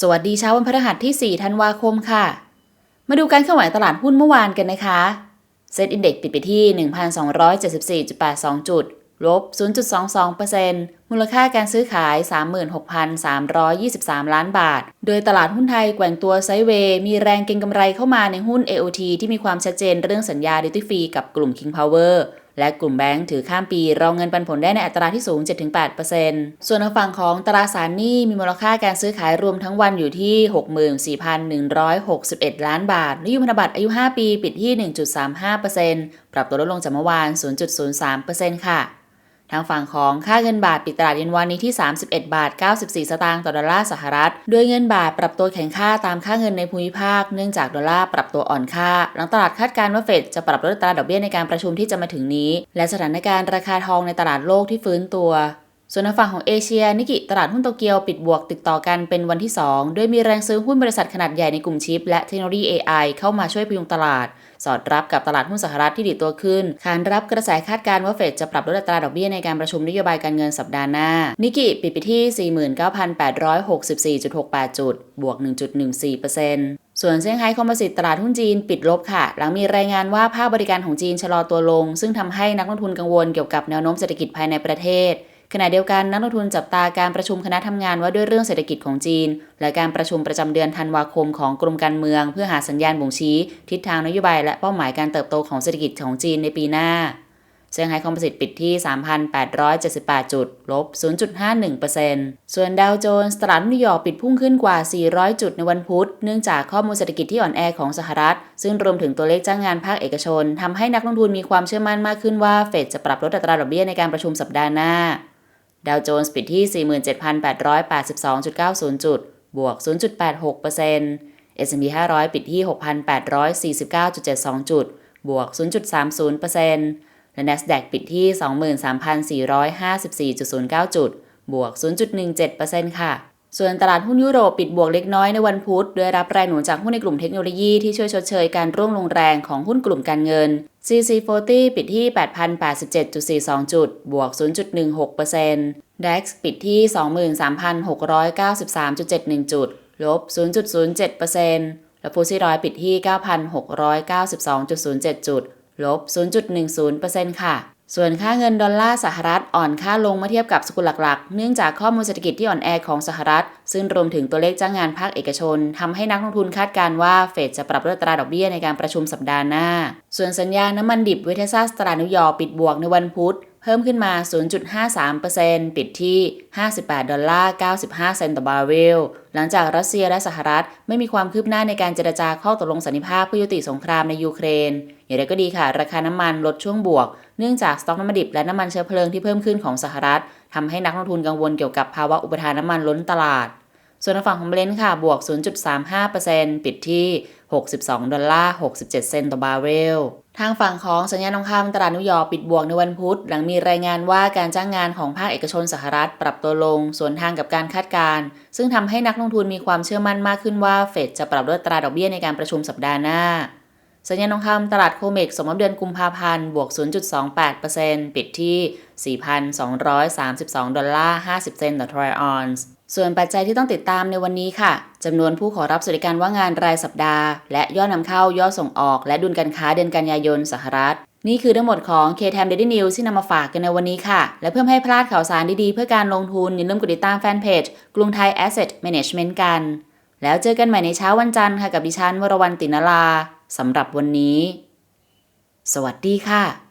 สวัสดีเช้าวันพฤหัสที่ 4 ธันวาคมค่ะ มาดูการเคลื่อนไหวตลาดหุ้นเมื่อวานกันนะคะ เซ็ตอินเด็กปิดไปที่ 1,274.82 จุด ลบ 0.22%มูลค่าการซื้อขาย 36,323 ล้านบาท โดยตลาดหุ้นไทยแกว่งตัวไซเวย์มีแรงเก็งกำไรเข้ามาในหุ้น AOT ที่มีความชัดเจนเรื่องสัญญาดิจิฟรีกับกลุ่ม King Power และกลุ่มแบงก์ถือข้ามปีรองเงินปันผลได้ในอัตราที่สูง 7-8%ส่วนทางฝั่งของตราสารหนี้มีมูลค่าการซื้อขายรวมทั้งวันอยู่ที่ 64,161 ล้านบาทนิยุพันธบัตรอายุ 5 ปีปิดที่ 1.35%ปรับตัวลดลงจากเมื่อวาน 0.03%ค่ะางฝั่งของค่าเงินบาทปิดตลาดเย็นวันนี้ที่ 31 บาท 94 สตางค์ต่อดอลลาร์สหรัฐด้วยเงินบาทปรับตัวแข็งค่าตามค่าเงินในภูมิภาค เนื่องจากดอลลาร์ปรับตัวอ่อนค่า หลังตลาดคาดการณ์ว่าเฟดจะปรับลดอัตราดอกเบี้ยในการประชุมที่จะมาถึงนี้ และสถานการณ์ราคาทองในตลาดโลกที่ฟื้นตัว ส่วนทางฝั่งของเอเชีย นิกิตลาดหุ้นโตเกียวปิดบวกติดต่อกันเป็นวันที่2โดยมีแรงซื้อหุ้นบริษัทขนาดใหญ่ในกลุ่มชิป และเทคโนโลยี AI เข้ามาช่วยพยุงตลาด สอดรับกับตลาดหุ้นสหรัฐที่ดีตัวขึ้นขานรับกระแสคาดการณ์ว่าเฟดจะปรับลดอัตราดอกเบี้ยในการประชุมนโยบายการเงินสัปดาห์หน้า นิกิปิดไปที่ 49,864.68 จุด บวก 1.14%ส่วนเซี่ยงไฮ้คอมโพสิตตลาดหุ้นจีนปิดลบค่ะ หลังมีรายงานว่าภาคบริการของจีนชะลอตัวลง ซึ่งทำให้นักลงทุนกังวลเกี่ยวกับแนวโน้มเศรษฐกิจภายในประเทศ ขณะเดียวกันนักลงทุนจับตาการประชุมคณะทำงานว่าด้วยเรื่องเศรษฐกิจของจีน และการประชุมประจำเดือนธันวาคมของกรมการเมือง เพื่อหาสัญญาณบ่งชี้ ทิศทางนโยบายและเป้าหมายการเติบโตของเศรษฐกิจของจีนในปีหน้าเซี่ยงไฮ้คอมโพสิตปิดที่ 3,878 จุด ลบ 0.51%ส่วนดาวโจนส์ตลาดนิวยอร์กปิดพุ่งขึ้นกว่า 400 จุดในวันพุธ เนื่องจากข้อมูลเศรษฐกิจที่อ่อนแอของสหรัฐ ซึ่งรวมถึงตัวเลขจ้างงานภาคเอกชน ทำให้นักลงทุนมีความเชื่อมั่นมากขึ้นว่าเฟดจะปรับลดอัตราดอกเบี้ยในการประชุมสัปดาห์หน้า ดาวโจนส์ปิดที่ 47,882.90 จุด บวก 0.86% S&P 500 ปิดที่ 6,849.72 จุด บวก 0.30%และ NASDAQ ปิดที่ 23,454.09 จุด บวก 0.17%ค่ะ ส่วนตลาดหุ้นยุโรปปิดบวกเล็กน้อยในวันพุธโดยรับแรงหนุนจากหุ้นในกลุ่มเทคโนโลยีที่ช่วยชดเชยการร่วงลงแรงของหุ้นกลุ่มการเงิน CC40 ปิดที่ 8,087.42 จุด บวก 0.16% DAX ปิดที่ 23,693.71 จุด ลบ 0.07%และฟูซี่ร้อยปิดที่ 9,692.07 จุด ลบ 0.10%ค่ะ ส่วนค่าเงินดอลลาร์สหรัฐอ่อนค่าลงเมื่อเทียบกับสกุลหลักๆ เนื่องจากข้อมูลเศรษฐกิจที่อ่อนแอของสหรัฐ ซึ่งรวมถึงตัวเลขจ้างงานภาคเอกชนทำให้นักลงทุนคาดการณ์ว่าเฟดจะปรับลดอัตราดอกเบี้ยในการประชุมสัปดาห์หน้า ส่วนสัญญาณน้ำมันดิบเวเทซัสตลานิวยอร์กปิดบวกในวันพุธ เพิ่มขึ้นมา 0.53%ปิดที่ 58 ดอลลาร์ 95 เซนต์ต่อบาร์เรล หลังจากรัสเซียและสหรัฐ ไม่มีความคืบหน้าในการเจรจาข้อตกลงสันติภาพเพื่อยุติสงครามในยูเครน อย่างไรก็ดีค่ะ ราคาน้ำมันลดช่วงบวก เนื่องจากสต็อกน้ำมันดิบและน้ำมันเชื้อเพลิงที่เพิ่มขึ้นของสหรัฐทำให้นักลงทุนกังวลเกี่ยวกับภาวะอุปทานน้ำมันล้นตลาด ส่วนฝั่งของเบรนท์ค่ะ บวก 0.35%ปิดที่ 62 ดอลลาร์ 67 เซนต์ต่อบาร์เรล ทางฝั่งของสัญญาณทองคำตลาดนิวยอร์กปิดบวกในวันพุธ หลังมีรายงานว่าการจ้างงานของภาคเอกชนสหรัฐปรับตัวลง สวนทางกับการคาดการณ์ซึ่งทำให้นักลงทุนมีความเชื่อมั่นมากขึ้นว่าเฟดจะปรับลดตราดอกเบี้ยในการประชุมสัปดาห์หน้า สัญญาณทองคำตลาดโคเมกสมมติเดือนกุมภาพันธ์บวก 0.28%ปิดที่ 4,232 ดอลลาร์ 50 เซนต์ต่อทรอยออนซ์ส่วนปัจจัยที่ต้องติดตามในวันนี้ค่ะ จำนวนผู้ขอรับสวัสดิการว่างงานรายสัปดาห์ และยอดนำเข้ายอดส่งออก และดุลการค้าเดือนกันยายนสหรัฐ นี่คือทั้งหมดของ K-Time Daily News ที่นำมาฝากกันในวันนี้ค่ะ และเพื่อให้พลาดข่าวสารดีๆ เพื่อการลงทุนอย่าลืมกดติดตามแฟนเพจกรุงไทย Asset Management กัน แล้วเจอกันใหม่ในเช้าวันจันทร์ค่ะกับดิฉันวรวรรณตินลาสำหรับวันนี้ สวัสดีค่ะ